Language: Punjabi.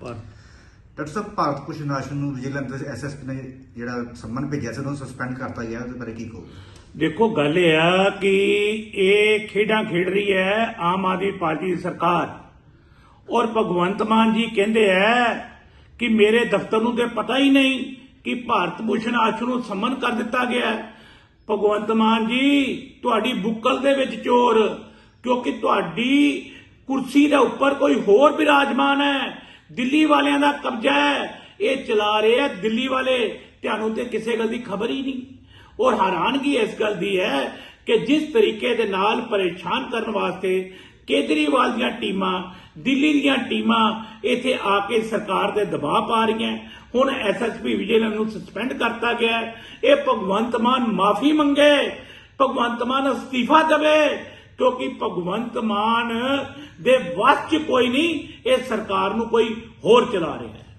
ਪਰ ਡਾਕਟਰ ਸਾਹਿਬ, ਭਾਰਤ ਭੂਸ਼ਣ ਆਸ਼ੂ ਨੂੰ ਵਿਜੀਲੈਂਸ ਐਸਐਸਪੀ ਨੇ ਜਿਹੜਾ ਸੰਮਨ ਭੇਜਿਆ ਸੀ, ਉਹਨੂੰ ਸਸਪੈਂਡ ਕਰਤਾ ਗਿਆ, ਉਹਦੇ ਬਾਰੇ ਕੀ ਕਹੋਗੇ? ਦੇਖੋ, ਗੱਲ ਇਹ ਆ ਕਿ ਇਹ ਖੇਡਾਂ ਖੇਡ ਰਹੀ ਹੈ ਆਮ ਆਦਮੀ ਪਾਰਟੀ ਦੀ ਸਰਕਾਰ। ਔਰ ਭਗਵੰਤ ਮਾਨ ਜੀ ਕਹਿੰਦੇ ਐ ਕਿ ਮੇਰੇ ਦਫ਼ਤਰ ਨੂੰ ਤੇ ਪਤਾ ਹੀ ਨਹੀਂ ਕਿ ਭਾਰਤ ਭੂਸ਼ਣ ਆਸ਼ੂ ਨੂੰ ਸੰਮਨ ਕਰ ਦਿੱਤਾ ਗਿਆ ਭਗਵੰਤ ਮਾਨ ਜੀ, ਤੁਹਾਡੀ ਬੁੱਕਲ ਦੇ ਵਿੱਚ ਚੋਰ, ਕਿਉਂਕਿ ਤੁਹਾਡੀ ਕੁਰਸੀ ਦੇ ਉੱਪਰ ਕੋਈ ਹੋਰ ਵਿਰਾਜਮਾਨ ਹੈ। ਦਿੱਲੀ ਵਾਲਿਆਂ ਦਾ ਕਬਜ਼ਾ ਹੈ, ਇਹ ਚਲਾ ਰਹੇ ਆ ਦਿੱਲੀ ਵਾਲੇ। ਤੁਹਾਨੂੰ ਤੇ ਕਿਸੇ ਗੱਲ ਦੀ ਖਬਰ ਹੀ ਨਹੀਂ। ਔਰ ਹੈਰਾਨਗੀ ਇਸ ਗੱਲ ਦੀ ਹੈ ਕਿ ਜਿਸ ਤਰੀਕੇ ਦੇ ਨਾਲ ਪਰੇਸ਼ਾਨ ਕਰਨ ਵਾਸਤੇ ਕੇਜਰੀਵਾਲ ਦੀਆਂ ਟੀਮਾਂ, ਦਿੱਲੀ ਦੀਆਂ ਟੀਮਾਂ ਇੱਥੇ ਆ ਕੇ ਸਰਕਾਰ ਤੇ ਦਬਾਅ ਪਾ ਰਹੀਆਂ। ਹੁਣ ਐਸਐਸਪੀ ਵਿਜੇਲਨ ਨੂੰ ਸਸਪੈਂਡ ਕਰਤਾ ਗਿਆ ਇਹ ਭਗਵੰਤ ਮਾਨ ਮਾਫੀ ਮੰਗੇ, ਭਗਵੰਤ ਮਾਨ ਅਸਤੀਫਾ ਦੇਵੇ। ਕਿਉਂਕਿ ਭਗਵੰਤ ਮਾਨ ਦੇ ਵੱਸ 'ਚ ਕੋਈ ਨਹੀਂ, ਇਹ ਸਰਕਾਰ ਨੂੰ ਕੋਈ ਹੋਰ ਚਲਾ ਰਿਹਾ ਹੈ।